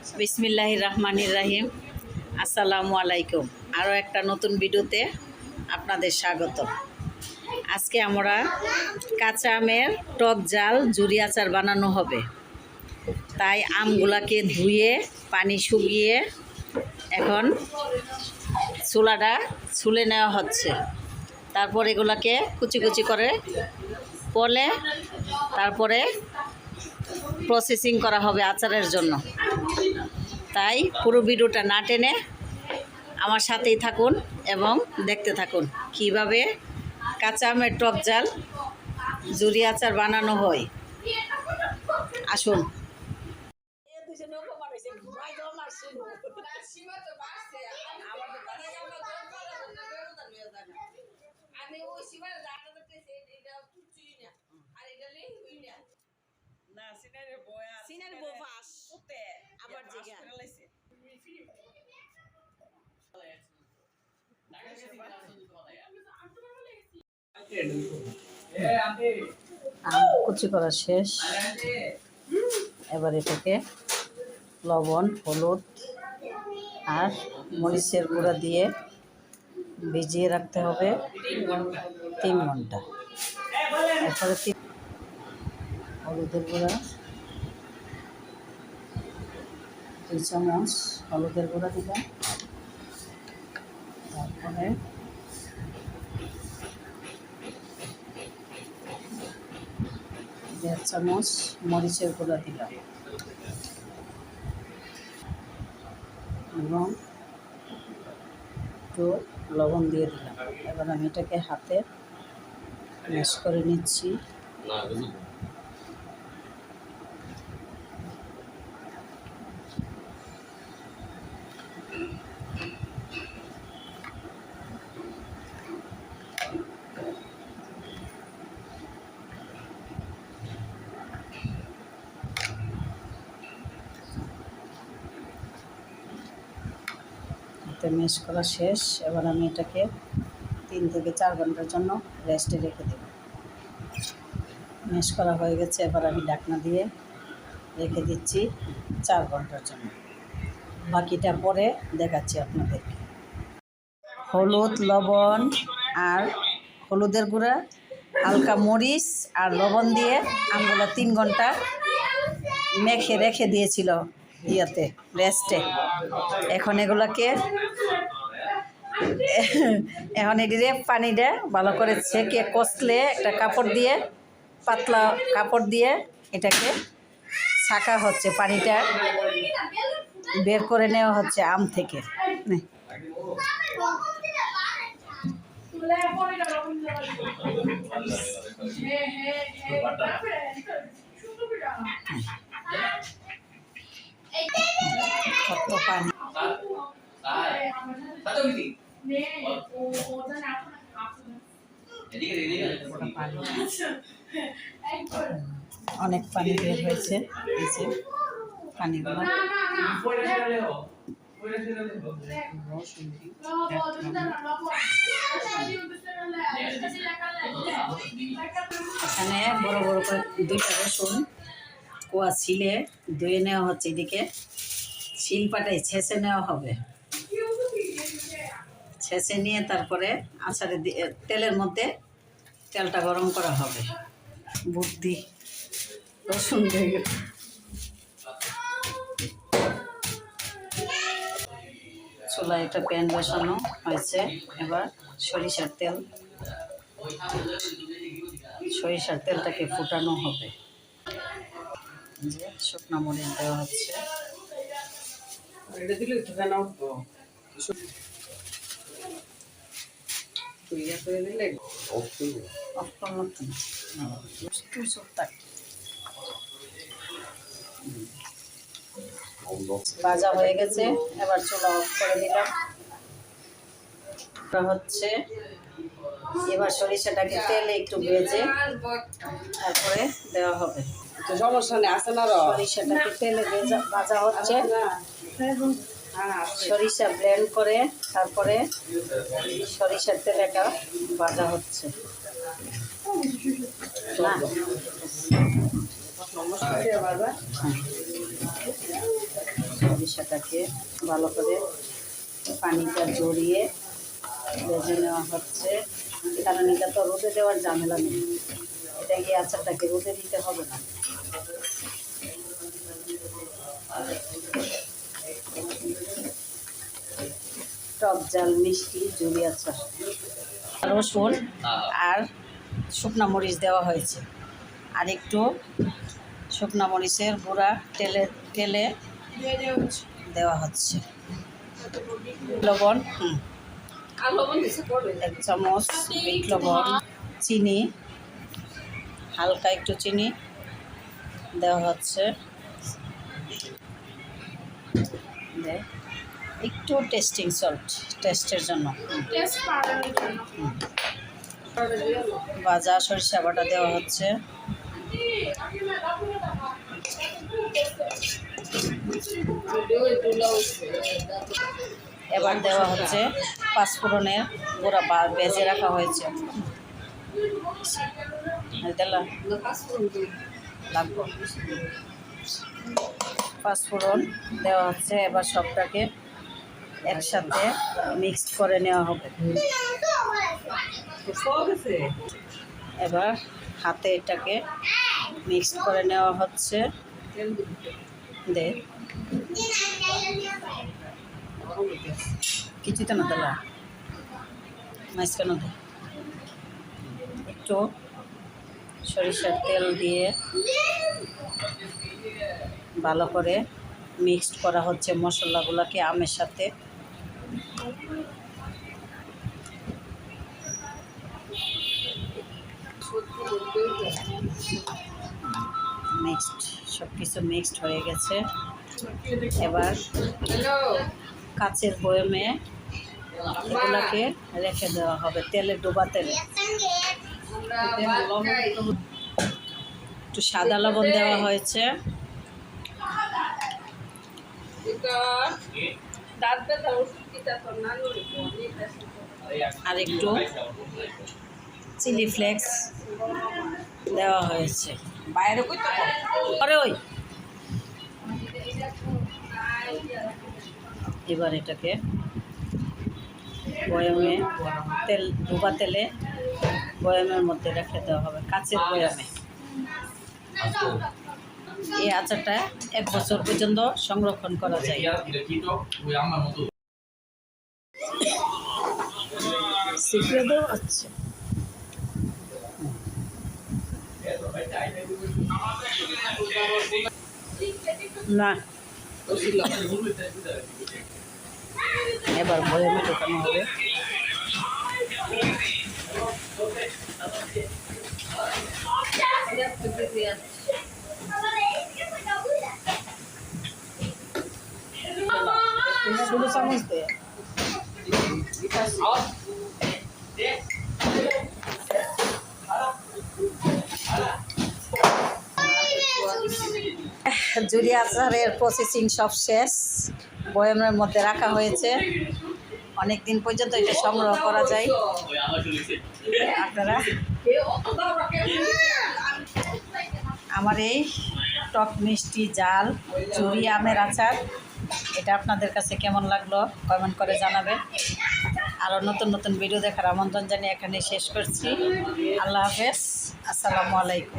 বিসমিল্লাহ রহমানির রাহিম। আসসালামু আলাইকুম। আরও একটা নতুন ভিডিওতে আপনাদের স্বাগত। আজকে আমরা কাঁচা আমের টক জাল জুড়ি আচার বানানো হবে। তাই আমগুলাকে ধুয়ে, পানি শুকিয়ে এখন চুলাটা ছুলে নেওয়া হচ্ছে। তারপর এগুলাকে কুচি কুচি করে পলে তারপরে প্রসেসিং করা হবে আচারের জন্য। তাই পুরো ভিডিওটা না টেনে আমার সাথেই থাকুন এবং দেখতে থাকুন কীভাবে কাঁচা আমের টক জাল জুড়ি আচার বানানো হয়। আসুন। না আর এটা নেই হই না না সিনারে বয়া কুচি করা শেষ। এবার এটাকে লবণ, হলুদ আর মরিচের গুঁড়া দিয়ে ভিজিয়ে রাখতে হবে তিন ঘণ্টা। এরপরে হলুদের গুঁড়া। দুই চামচ হলুদের গুঁড়া দিলাম তারপরে দেড় চামচ মরিচের গুঁড়া দিলাম এবং একটু লবণ দিয়ে দিলাম। এবার আমি এটাকে হাতে ম্যাশ করে নিচ্ছি। হাতে ম্যাশ করা শেষ, এবার আমি এটাকে তিন থেকে চার ঘণ্টার জন্য রেস্টে রেখে দেব। ম্যাশ করা হয়ে গেছে, এবার আমি ডাকনা দিয়ে রেখে দিচ্ছি চার ঘণ্টার জন্য। বাকিটা পরে দেখাচ্ছি আপনাদেরকে হলুদ, লবণ আর হলুদের গুঁড়া, হালকা মরিচ আর লবণ দিয়ে আমগুলো তিন ঘণ্টা মেখে রেখে দিয়েছিল। ইয়াতে, রেস্টে এখন এগুলাকে এখন এটিরে পানিটা ভালো করে ছেঁকে কষলে একটা কাপড় দিয়ে, পাতলা কাপড় দিয়ে এটাকে ছাকা হচ্ছে, পানিটা বের করে নেওয়া হচ্ছে আম থেকে নে। পানি. অনেক পানি বের হয়েছে যে পানিগুলো এখানে বড় বড় করে দুইটা রসুন, কোয়া ছিলে, ধুয়ে নেওয়া হচ্ছে এদিকে শিল পাটায় ছেঁচে নেওয়া হবে। ছেঁচে নিয়ে তারপরে আচারে দিয়ে তেলের মধ্যে তেলটা গরম করা হবে। বুদ্ধি। রসুন দিয়ে গেছে। চুলায় একটা প্যান বসানো হয়েছে। এবার সরিষার তেল। সরিষার তেলটাকে ফুটানো হবে। যে শুকনো মরিচ দেওয়া হচ্ছে। এটা দিলে উঠবো ইয়া করে দিলে ভাজা হয়ে গেছে। এবার চুলা অফ করে দিলাম। হচ্ছে এবার সরিষাটাকে তেলে একটু ভেজে তারপরে দেওয়া হবে। সমস্যা নেই আসে না সরিষাটাকে তেলে ভেজা হচ্ছে। হ্যাঁ সরিষা ব্লেন্ড করে তারপরে সরিষার তেলেটা ভাজা হচ্ছে। না। সরিষাটাকে ভালো করে পানিটা জড়িয়ে ভেজে নেওয়া হচ্ছে। কারণ এটা তো রোদে দেওয়ার ঝামেলা নেই। এটা গিয়ে আচারটাকে রোদে দিতে হবে না। টক জাল, মিষ্টি আচার রসুন আর শুকনা মরিচ দেওয়া হয়েছে। আর একটু শুকনা মরিচের গুঁড়া তেলে তেলে দেওয়া হচ্ছে। লবণ, হুম। এক চামচ লবণ, চিনি, হালকা একটু চিনি। দেওয়া হচ্ছে। একটু টেস্টিং সল্ট টেস্টের জন্য। বাজা সরিষা বাটা দেওয়া হচ্ছে। এবার দেওয়া হচ্ছে পাঁচফোড়নের গোড়া বা বেজে রাখা হয়েছে। দিলাম লাগবো পাঁচফোড়ন দেওয়া হচ্ছে এবার সবটাকে একসাথে মিক্সড করে নেওয়া হবে। এবার হাতে এটাকে মিক্সড করে নেওয়া হচ্ছে। দে। কিছু তো না দিলা মাঝখানে দে। একটু সরিষার তেল দিয়ে ভালো করে মিক্সড করা হচ্ছে মশলাগুলোকে আমের সাথে। মিক্সড সব কিছু মিক্সড হয়ে গেছে। এবার কাচের বয়মে এগুলোকে রেখে দেওয়া হবে তেলে ডোবা তেলে একটু সাদা লবণ দেওয়া হয়েছে। আর একটু চিলি ফ্লেক্স দেওয়া হয়েছে। বাইরে আরে ওই। এবার এটাকে বয়ামে তেল ডুবা তেলে বয়ামের মধ্যে রেখে দেওয়া হবে কাচের বয়ামে। এই আচারটা এক বছর পর্যন্ত সংরক্ষণ করা যায়। শিখিয়ে দেওয়া হচ্ছে না। এবার বয়ামে ঢোকানো হবে শুধু চামচ দিয়ে জুড়ি আচারের প্রসেসিং সব শেষ। বয়ামের মধ্যে রাখা হয়েছে। অনেক দিন পর্যন্ত এটা সংগ্রহ করা যায়। আপনারা? আমার এই টক মিষ্টি জাল চুরি আমের আচার, এটা আপনাদের কাছে কেমন লাগল কমেন্ট করে জানাবেন। আরও নতুন নতুন ভিডিও দেখার আমন্ত্রণ জানিয়ে এখানে শেষ করছি। আল্লাহ হাফেজ। আসসালামু আলাইকুম।